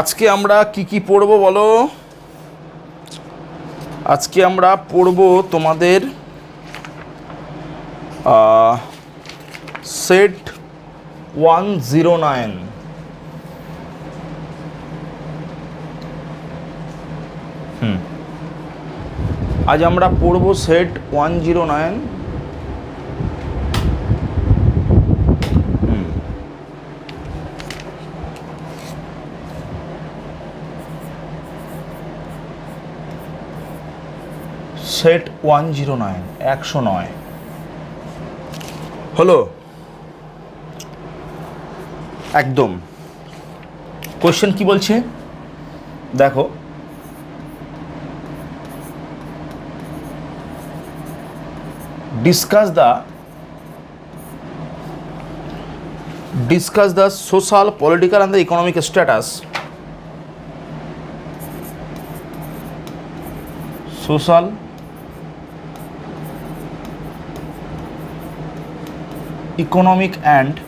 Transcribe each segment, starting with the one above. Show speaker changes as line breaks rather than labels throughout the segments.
আজকে আমরা কি কি পড়ব বলো আজকে আমরা পড়ব তোমাদের সেট ওয়ান জিরো নাইন হুম আজ আমরা পড়ব set one zero nine set one zero nine একশো নয় হলো একদম কোয়েশ্চেন কি বলছে দেখো discuss the discuss the social political and the economic status social economic and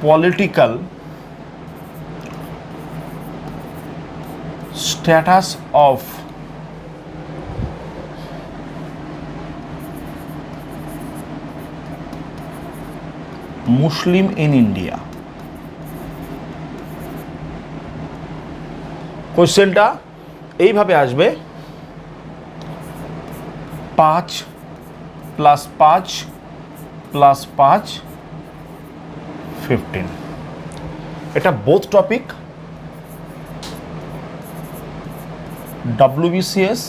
political status of Muslim in India. কোশ্চেনটা এইভাবে আসবে পাঁচ প্লাস পাঁচ প্লাস পাঁচ ফিফটিন এটা বোথ টপিক ডাব্লিউবিসিএস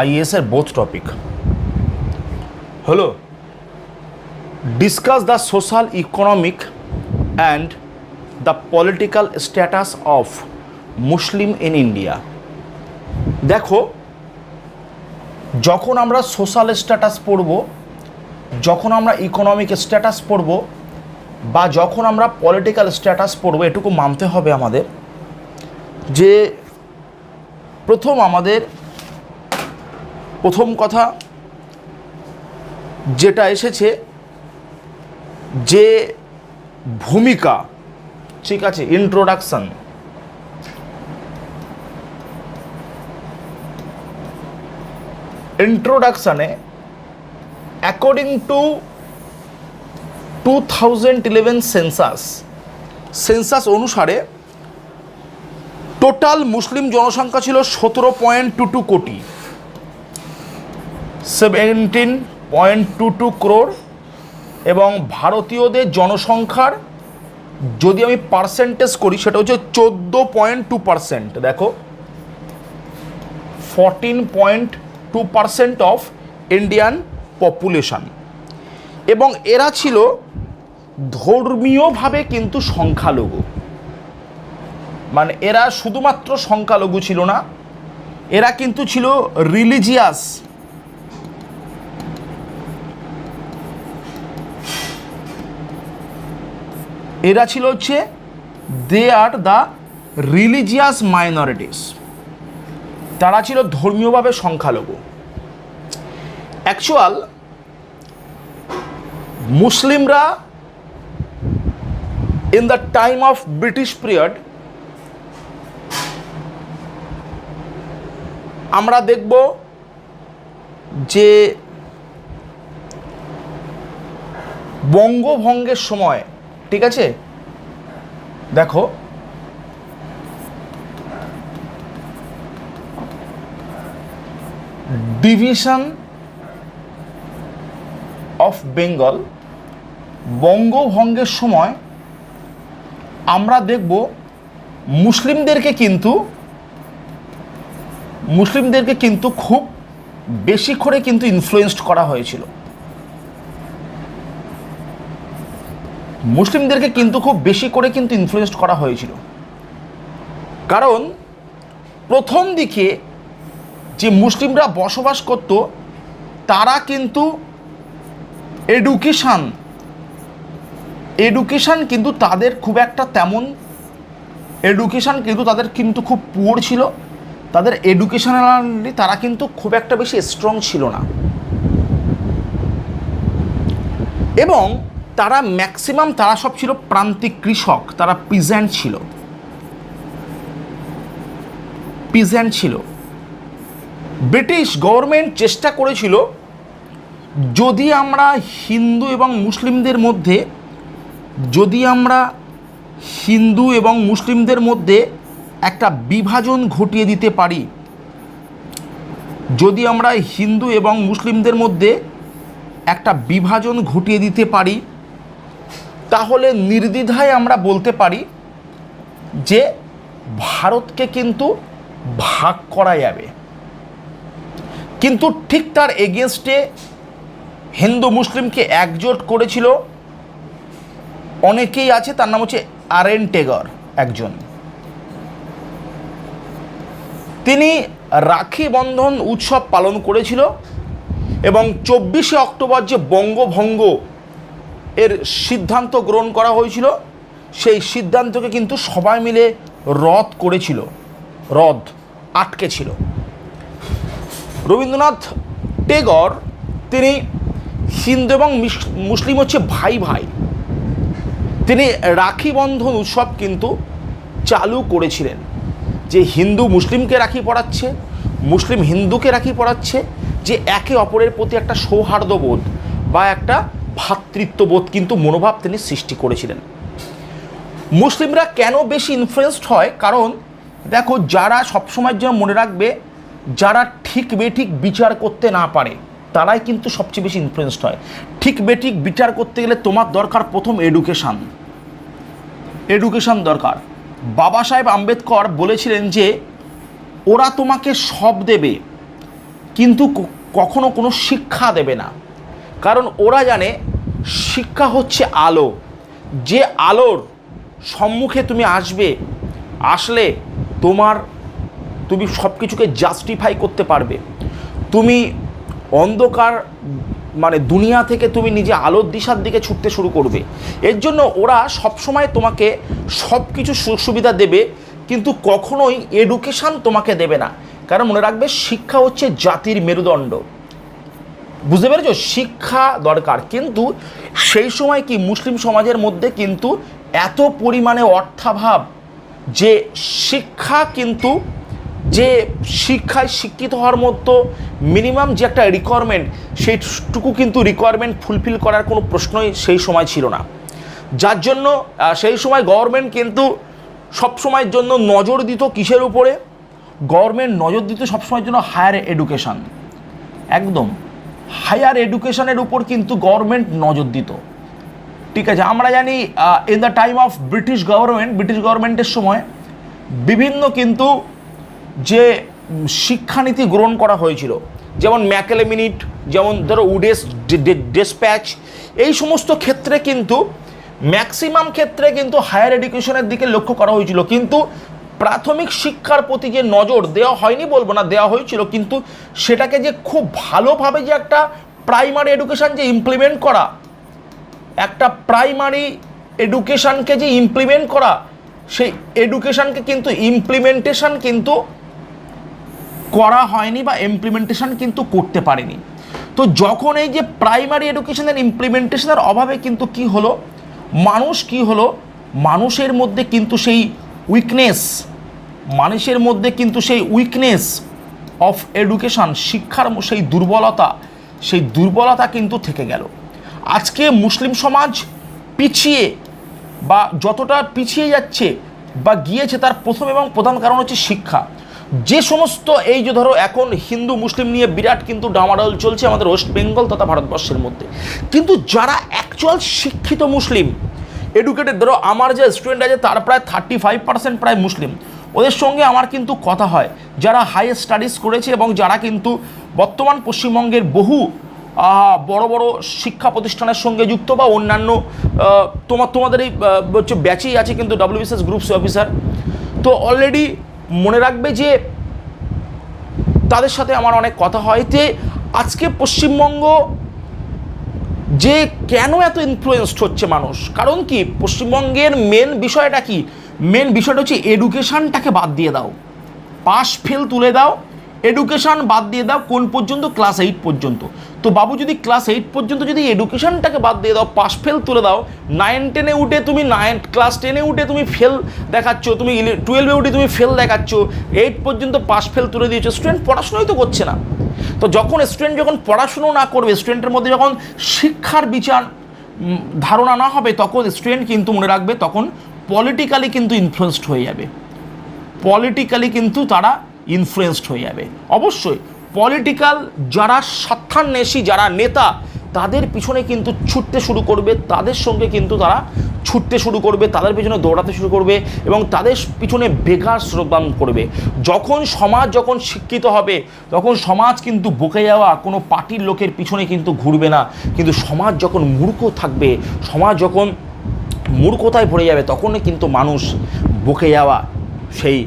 আইএস এর বোথ টপিক হলো discuss the social economic and the political status of Muslim in India দেখো যখন আমরা সোশ্যাল স্ট্যাটাস পড়ব যখন আমরা ইকোনমিক স্ট্যাটাস পড়ব বা যখন আমরা পলিটিক্যাল স্ট্যাটাস পড়ব এটুকু মানতে হবে আমাদের যে প্রথম আমাদের প্রথম কথা যেটা এসেছে যে ভূমিকা ঠিক আছে introduction ইন্ট্রোডাকশানে according to two thousand eleven census census অনুসারে টোটাল মুসলিম জনসংখ্যা ছিল সতেরো পয়েন্ট টু টু কোটি seventeen point two two crore এবং ভারতীয়দের জনসংখ্যার যদি আমি পার্সেন্টেজ করি সেটা হচ্ছে চোদ্দো পয়েন্ট টু পার্সেন্ট দেখো fourteen point two percent of Indian population এবং এরা ছিল ধর্মীয়ভাবে কিন্তু সংখ্যালঘু মানে এরা শুধুমাত্র সংখ্যালঘু ছিল না এরা কিন্তু ছিল রিলিজিয়াস এরা ছিল হচ্ছে they are the religious minorities তারা ছিল ধর্মীয়ভাবে সংখ্যালঘু অ্যাকচুয়াল মুসলিমরা in the time of British period আমরা দেখব যে বঙ্গভঙ্গের সময় ঠিক আছে দেখো ডিভিশন অফ বেঙ্গল বঙ্গভঙ্গের সময় আমরা দেখব মুসলিমদেরকে কিন্তু মুসলিমদেরকে কিন্তু খুব বেশি করে কিন্তু ইনফ্লুয়েসড করা হয়েছিল মুসলিমদেরকে কিন্তু খুব বেশি করে কিন্তু ইনফ্লুয়েসড করা হয়েছিল কারণ প্রথম দিকে যে মুসলিমরা বসবাস করত তারা কিন্তু এডুকেশান এডুকেশান কিন্তু তাদের খুব একটা তেমন এডুকেশান কিন্তু তাদের কিন্তু খুব পুয়ার ছিল তাদের এডুকেশনালি তারা কিন্তু খুব একটা বেশি স্ট্রং ছিল না এবং তারা ম্যাক্সিমাম তারা সব ছিল প্রান্তিক কৃষক তারা পিজ্যান্ট ছিল পিজ্যান্ট ছিল ব্রিটিশ গভর্নমেন্ট চেষ্টা করেছিল যদি আমরা হিন্দু এবং মুসলিমদের মধ্যে যদি আমরা হিন্দু এবং মুসলিমদের মধ্যে একটা বিভাজন ঘটিয়ে দিতে পারি যদি আমরা হিন্দু এবং মুসলিমদের মধ্যে একটা বিভাজন ঘটিয়ে দিতে পারি তাহলে নির্দ্বিধায় আমরা বলতে পারি যে ভারতকে কিন্তু ভাগ করা যাবে কিন্তু ঠিক তার এগেনস্টে হিন্দু মুসলিমকে একজোট করেছিল অনেকেই আছে তার নাম হচ্ছে আরেন টেগর একজন তিনি রাখি বন্ধন উৎসব পালন করেছিল এবং চব্বিশে অক্টোবর যে বঙ্গভঙ্গ এর সিদ্ধান্ত গ্রহণ করা হয়েছিল সেই সিদ্ধান্তকে কিন্তু সবাই মিলে রদ করেছিল রদ আটকে ছিল রবীন্দ্রনাথ টেগর তিনি হিন্দু এবং মুসলিম হচ্ছে ভাই ভাই তিনি রাখি বন্ধন উৎসব কিন্তু চালু করেছিলেন যে হিন্দু মুসলিমকে রাখি পড়াচ্ছে মুসলিম হিন্দুকে রাখি পড়াচ্ছে যে একে অপরের প্রতি একটা সৌহার্দ্যবোধ বা একটা ভ্রাতৃত্ববোধ কিন্তু মনোভাব তিনি সৃষ্টি করেছিলেন মুসলিমরা কেন বেশি ইনফ্লুয়েসড হয় কারণ দেখো যারা সবসময়ের জন্য মনে রাখবে যারা ঠিক বেঠিক বিচার করতে না পারে তারাই কিন্তু সবচেয়ে বেশি ইনফ্লুয়েসড হয় ঠিক বেঠিক বিচার করতে গেলে তোমার দরকার প্রথম এডুকেশান এডুকেশান দরকার বাবা সাহেব আম্বেদকর বলেছিলেন যে ওরা তোমাকে সব দেবে কিন্তু কখনো কোনো শিক্ষা দেবে না কারণ ওরা জানে শিক্ষা হচ্ছে আলো যে আলোর সম্মুখে তুমি আসবে আসলে তোমার তুমি সব কিছুকে জাস্টিফাই করতে পারবে তুমি অন্ধকার মানে দুনিয়া থেকে তুমি নিজে আলোর দিশার দিকে ছুটতে শুরু করবে এর জন্য ওরা সবসময় তোমাকে সব কিছু সুযোগ সুবিধা দেবে কিন্তু কখনোই এডুকেশান তোমাকে দেবে না কারণ মনে রাখবে শিক্ষা হচ্ছে জাতির মেরুদণ্ড বুঝতে পেরেছ শিক্ষা দরকার কিন্তু সেই সময় কি মুসলিম সমাজের মধ্যে কিন্তু এত পরিমাণে অর্থাভাব যে শিক্ষা কিন্তু যে শিক্ষায় শিক্ষিত হওয়ার মতো মিনিমাম যে একটা রিকোয়ারমেন্ট সেইটুকু কিন্তু রিকোয়ারমেন্ট ফুলফিল করার কোনো প্রশ্নই সেই সময় ছিল না যার জন্য সেই সময় গভর্নমেন্ট কিন্তু সবসময়ের জন্য নজর দিত কিসের উপরে গভর্নমেন্ট নজর দিত সবসময়ের জন্য হায়ার এডুকেশান একদম হায়ার এডুকেশনের উপর কিন্তু গভর্নমেন্ট নজর দিত ঠিক আছে আমরা জানি in the time of British government British গভর্নমেন্টের সময় বিভিন্ন কিন্তু যে শিক্ষানীতি গ্রহণ করা হয়েছিল যেমন ম্যাকেলেমিনিট যেমন ধরো উডেস ডেসপ্যাচ এই সমস্ত ক্ষেত্রে কিন্তু ম্যাক্সিমাম ক্ষেত্রে কিন্তু হায়ার এডুকেশনের দিকে লক্ষ্য করা হয়েছিল কিন্তু প্রাথমিক শিক্ষার প্রতি যে নজর দেওয়া হয়নি বলবো না দেওয়া হয়েছিল কিন্তু সেটাকে যে খুব ভালোভাবে যে একটা প্রাইমারি এডুকেশান যে ইমপ্লিমেন্ট করা একটা প্রাইমারি এডুকেশানকে যে ইমপ্লিমেন্ট করা সেই এডুকেশানকে কিন্তু ইমপ্লিমেন্টেশান কিন্তু করা হয়নি বা ইমপ্লিমেন্টেশান কিন্তু করতে পারেনি তো যখন এই যে প্রাইমারি এডুকেশানের ইমপ্লিমেন্টেশনের অভাবে কিন্তু কি হলো মানুষ কি হলো মানুষের মধ্যে কিন্তু সেই উইকনেস মানুষের মধ্যে কিন্তু সেই উইকনেস অফ এডুকেশান শিক্ষার সেই দুর্বলতা সেই দুর্বলতা কিন্তু থেকে গেল আজকে মুসলিম সমাজ পিছিয়ে বা যতটা পিছিয়ে যাচ্ছে বা গিয়েছে তার প্রথম এবং প্রধান কারণ হচ্ছে শিক্ষা যে সমস্ত এই যে ধরো এখন হিন্দু মুসলিম নিয়ে বিরাট কিন্তু ডামাডল চলছে আমাদের ওয়েস্ট বেঙ্গল তথা ভারতবর্ষের মধ্যে কিন্তু যারা অ্যাকচুয়াল শিক্ষিত মুসলিম এডুকেটেড ধরো আমার যে স্টুডেন্ট আছে তার প্রায় থার্টি ফাইভ পার্সেন্ট প্রায় মুসলিম ওদের সঙ্গে আমার কিন্তু কথা হয় যারা হাই স্টাডিজ করেছে এবং যারা কিন্তু বর্তমান পশ্চিমবঙ্গের বহু বড় বড় শিক্ষা প্রতিষ্ঠানের সঙ্গে যুক্ত বা অন্যান্য তোমার তোমাদের এই হচ্ছে ব্যাচেই আছে কিন্তু বিসএস গ্রুপস অফিসার তো অলরেডি মনে রাখবে যে তাদের সাথে আমার অনেক কথা হয় যে আজকে পশ্চিমবঙ্গ যে কেন এত ইনফ্লুয়েসড হচ্ছে মানুষ কারণ কি পশ্চিমবঙ্গের মেন বিষয়টা কি মেন বিষয়টা হচ্ছে এডুকেশানটাকে বাদ দিয়ে দাও পাশ ফেল তুলে দাও এডুকেশান বাদ দিয়ে দাও কোন পর্যন্ত ক্লাস এইট পর্যন্ত তো বাবু যদি ক্লাস এইট পর্যন্ত যদি এডুকেশানটাকে বাদ দিয়ে দাও পাস ফেল তুলে দাও নাইন টেনে উঠে তুমি নাইন ক্লাস টেনে উঠে তুমি ফেল দেখাচ্ছ তুমি টুয়েলভে উঠে তুমি ফেল দেখাচ্ছ এইট পর্যন্ত পাস ফেল তুলে দিয়েছো স্টুডেন্ট পড়াশোনাই তো করছে না তো যখন স্টুডেন্ট যখন পড়াশুনো না করবে স্টুডেন্টের মধ্যে যখন শিক্ষার বিচার ধারণা না হবে তখন স্টুডেন্ট কিন্তু মনে রাখবে তখন পলিটিক্যালি কিন্তু ইনফ্লুয়েসড হয়ে যাবে পলিটিক্যালি কিন্তু তারা ইনফ্লুয়েসড হয়ে যাবে অবশ্যই পলিটিক্যাল যারা স্বার্থান্বেষী যারা নেতা তাদের পিছনে কিন্তু ছুটতে শুরু করবে তাদের সঙ্গে কিন্তু তারা ছুটতে শুরু করবে তাদের পিছনে দৌড়াতে শুরু করবে এবং তাদের পিছনে বেকার শ্রমদান করবে যখন সমাজ যখন শিক্ষিত হবে তখন সমাজ কিন্তু বকে যাওয়া কোনো পার্টির লোকের পিছনে কিন্তু ঘুরবে না কিন্তু সমাজ যখন মূর্খ থাকবে সমাজ যখন মূর্খতায় ভরে যাবে তখনই কিন্তু মানুষ বকে যাওয়া সেই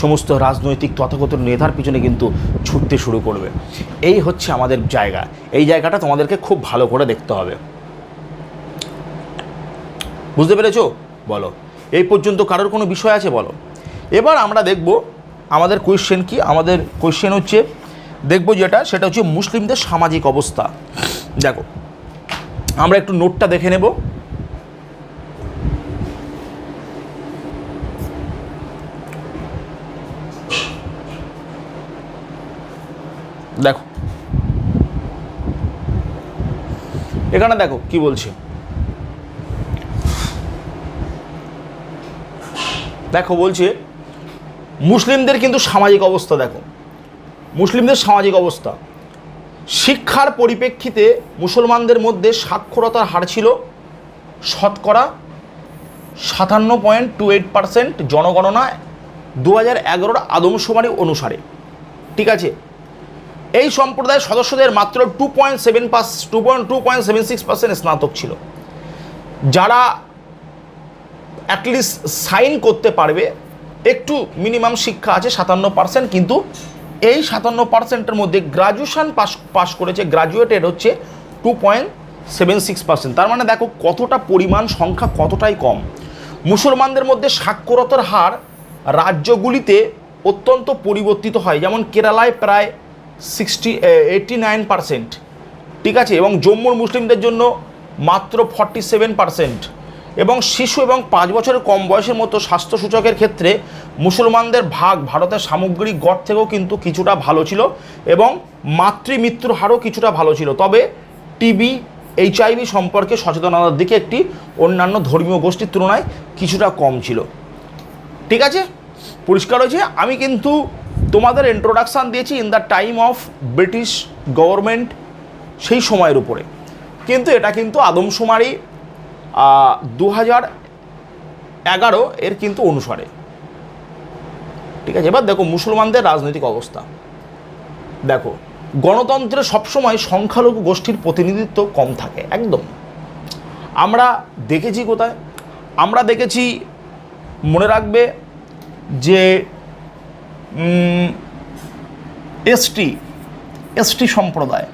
সমস্ত রাজনৈতিক তথাগত নেতার পিছনে কিন্তু ছুটতে শুরু করবে এই হচ্ছে আমাদের জায়গা এই জায়গাটা তোমাদেরকে খুব ভালো করে দেখতে হবে বুঝতে পেরেছ বলো এই পর্যন্ত কারোর কোনো বিষয় আছে বলো এবার আমরা দেখব আমাদের কোয়েশ্চেন কি আমাদের কোয়েশ্চেন হচ্ছে দেখব যেটা সেটা হচ্ছে মুসলিমদের সামাজিক অবস্থা দেখো আমরা একটু নোটটা দেখে নেব এখানে দেখো কি বলছে দেখো বলছে মুসলিমদের কিন্তু সামাজিক অবস্থা দেখো মুসলিমদের সামাজিক অবস্থা শিক্ষার পরিপ্রেক্ষিতে মুসলমানদের মধ্যে সাক্ষরতার হার ছিল শতকরা সাতান্ন পয়েন্ট টু এইট পারসেন্ট জনগণনায় দু হাজার এগারোর আদমশুমারি অনুসারে ঠিক আছে এই সম্প্রদায়ের সদস্যদের মাত্র two point seven pass two point two point seven six percent স্নাতক ছিল যারা অ্যাটলিস্ট সাইন করতে পারবে একটু মিনিমাম শিক্ষা আছে সাতান্ন পার্সেন্ট কিন্তু এই সাতান্ন পার্সেন্টের মধ্যে গ্রাজুয়েশান পাস পাস করেছে গ্রাজুয়েটের হচ্ছে two point seven six percent তার মানে দেখো কতটা পরিমাণ সংখ্যা কতটাই কম মুসলমানদের মধ্যে সাক্ষরতার হার রাজ্যগুলিতে অত্যন্ত পরিবর্তিত হয় যেমন কেরালায় প্রায় সিক্সটি এইট্টি নাইন পারসেন্ট ঠিক আছে এবং জম্মুর মুসলিমদের জন্য মাত্র ফর্টি সেভেন পারসেন্ট এবং শিশু এবং পাঁচ বছরের কম বয়সের মতো স্বাস্থ্য সূচকের ক্ষেত্রে মুসলমানদের ভাগ ভারতের সামগ্রিক গড় থেকেও কিন্তু কিছুটা ভালো ছিল এবং মাতৃমৃত্যুর হারও কিছুটা ভালো ছিল তবে টিবি এইচআইভি সম্পর্কে সচেতনতার দিকে একটি অন্যান্য ধর্মীয় গোষ্ঠীর তুলনায় কিছুটা কম ছিল ঠিক আছে পরিষ্কার হয়েছে আমি কিন্তু তোমাদের ইন্ট্রোডাকশান দিয়েছি in the time of British government সেই সময়ের উপরে কিন্তু এটা কিন্তু আদমশুমারি দু হাজার এগারো এর কিন্তু অনুসারে ঠিক আছে এবার দেখো মুসলমানদের রাজনৈতিক অবস্থা দেখো গণতন্ত্রে সবসময় সংখ্যালঘু গোষ্ঠীর প্রতিনিধিত্ব কম থাকে একদম আমরা দেখেছি কোথায় আমরা দেখেছি মনে রাখবে যে এসটি এসটি সম্প্রদায়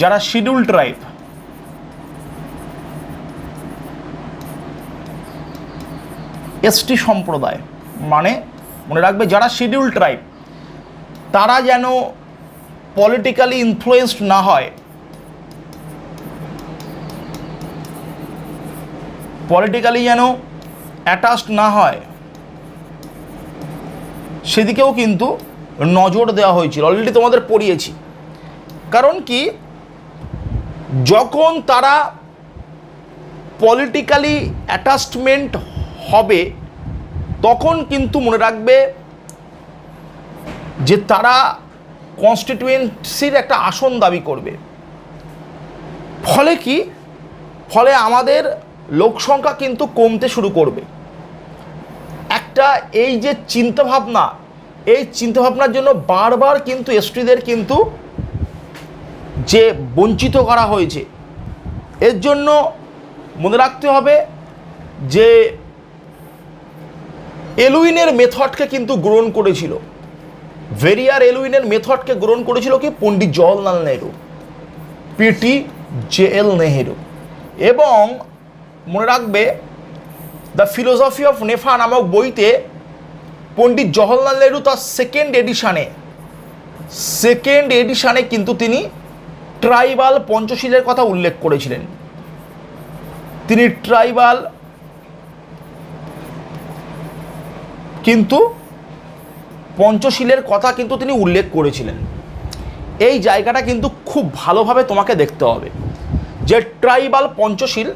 যারা শিডিউল ট্রাইব এসটি সম্প্রদায় মানে মনে রাখবে যারা শিডিউল ট্রাইব তারা যেন পলিটিক্যালি ইনফ্লুয়েসড না হয় পলিটিক্যালি যেন অ্যাটাচড না হয় সেদিকেও কিন্তু নজর দেওয়া হয়েছিল অলরেডি তোমাদের পড়িয়েছি কারণ কি যখন তারা পলিটিক্যালি অ্যাটাচমেন্ট হবে তখন কিন্তু মনে রাখবে যে তারা কনস্টিটিউয়েন্সির একটা আসন দাবি করবে ফলে কি ফলে আমাদের লোকসংখ্যা কিন্তু কমতে শুরু করবে এটা এই যে চিন্তাভাবনা এই চিন্তাভাবনার জন্য বারবার কিন্তু এসটিদের কিন্তু যে বঞ্চিত করা হয়েছে এর জন্য মনে রাখতে হবে যে এলুইনের মেথডকে কিন্তু গ্রহণ করেছিল ভেরিয়ার এলুইনের মেথডকে গ্রহণ করেছিল কি Pandit Jawaharlal Nehru PT J L Nehru এবং মনে রাখবে দ্য ফিলোসফি অফ নেফা নামক বইতে পণ্ডিত জওহরলাল নেহরু তার সেকেন্ড এডিশানে সেকেন্ড এডিশানে কিন্তু তিনি ট্রাইবাল পঞ্চশীলের কথা উল্লেখ করেছিলেন তিনি ট্রাইবাল কিন্তু পঞ্চশীলের কথা কিন্তু তিনি উল্লেখ করেছিলেন এই জায়গাটা কিন্তু খুব ভালোভাবে তোমাকে দেখতে হবে যে ট্রাইবাল পঞ্চশীল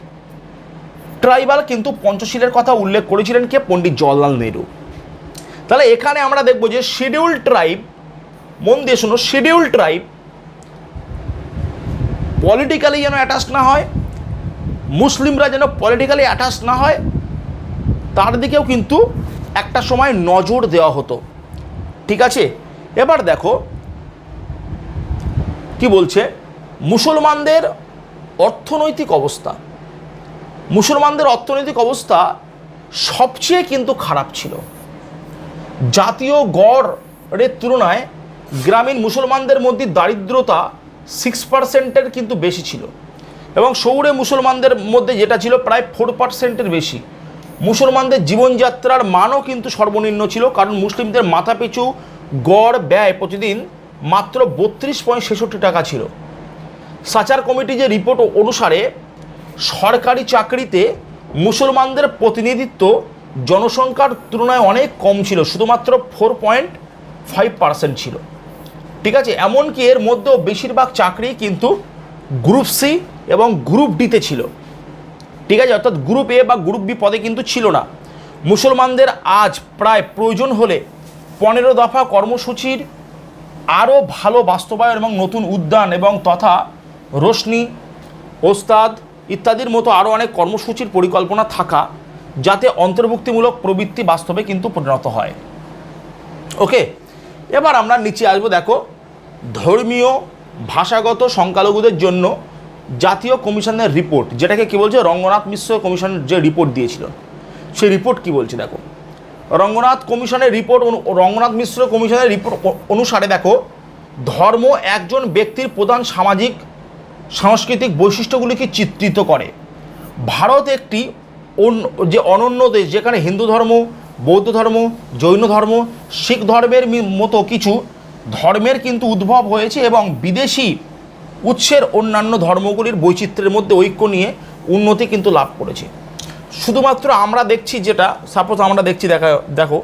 ট্রাইবাল কিন্তু পঞ্চশীলের কথা উল্লেখ করেছিলেন কে পণ্ডিত জওয়াহরলাল নেহরু তাহলে এখানে আমরা দেখব যে শিডিউল ট্রাইব মন দিয়ে শুনো শিডিউল ট্রাইব পলিটিক্যালি যেন অ্যাটাচ না হয় মুসলিমরা যেন পলিটিক্যালি অ্যাটাচ না হয় তার দিকেও কিন্তু একটা সময় নজর দেওয়া হতো ঠিক আছে এবার দেখো কি বলছে মুসলমানদের অর্থনৈতিক অবস্থা মুসলমানদের অর্থনৈতিক অবস্থা সবচেয়ে কিন্তু খারাপ ছিল জাতীয় গড়ের তুলনায় গ্রামীণ মুসলমানদের মধ্যে দারিদ্রতা সিক্স পার্সেন্টের কিন্তু বেশি ছিল এবং শহুরে মুসলমানদের মধ্যে যেটা ছিল প্রায় ফোর পার্সেন্টের বেশি মুসলমানদের জীবনযাত্রার মানও কিন্তু সর্বনিম্ন ছিল কারণ মুসলিমদের মাথাপিছু গড় ব্যয় প্রতিদিন মাত্র বত্রিশ পয়েন্ট টাকা ছিল সাচার কমিটি যে রিপোর্ট অনুসারে সরকারি চাকরিতে মুসলমানদের প্রতিনিধিত্ব জনসংখ্যার তুলনায় অনেক কম ছিল শুধুমাত্র ফোর পয়েন্ট ফাইভ পার্সেন্ট ছিল ঠিক আছে এমনকি এর মধ্যেও বেশিরভাগ চাকরি কিন্তু গ্রুপ সি এবং গ্রুপ ডিতে ছিল ঠিক আছে অর্থাৎ গ্রুপ এ বা গ্রুপ বি পদে কিন্তু ছিল না মুসলমানদের আজ প্রায় প্রয়োজন হলে পনেরো দফা কর্মসূচির আরও ভালো বাস্তবায়ন এবং নতুন উদ্যান এবং তথা রোশনি ওস্তাদ ইত্যাদির মতো আরও অনেক কর্মসূচির পরিকল্পনা থাকা যাতে অন্তর্ভুক্তিমূলক প্রবৃত্তি বাস্তবে কিন্তু পরিণত হয় ওকে এবার আমরা নিচে আসবো দেখো ধর্মীয় ভাষাগত সংখ্যালঘুদের জন্য জাতীয় কমিশনের রিপোর্ট যেটাকে কী বলছে রঙ্গনাথ মিশ্র কমিশন যে রিপোর্ট দিয়েছিল সেই রিপোর্ট কি বলছে দেখো রঙ্গনাথ কমিশনের রিপোর্ট রঙ্গনাথ মিশ্র কমিশনের রিপোর্ট অনুসারে দেখো ধর্ম একজন ব্যক্তির প্রধান সামাজিক সাংস্কৃতিক বৈশিষ্ট্যগুলিকে চিত্রিত করে ভারত একটি অন্য যে অনন্য দেশ যেখানে হিন্দু ধর্ম বৌদ্ধ ধর্ম জৈন ধর্ম শিখ ধর্মের মতো কিছু ধর্মের কিন্তু উদ্ভব হয়েছে এবং বিদেশি উৎসের অন্যান্য ধর্মগুলির বৈচিত্র্যের মধ্যে ঐক্য নিয়ে উন্নতি কিন্তু লাভ করেছে শুধুমাত্র আমরা দেখছি যেটা সাপোজ আমরা দেখছি দেখা দেখো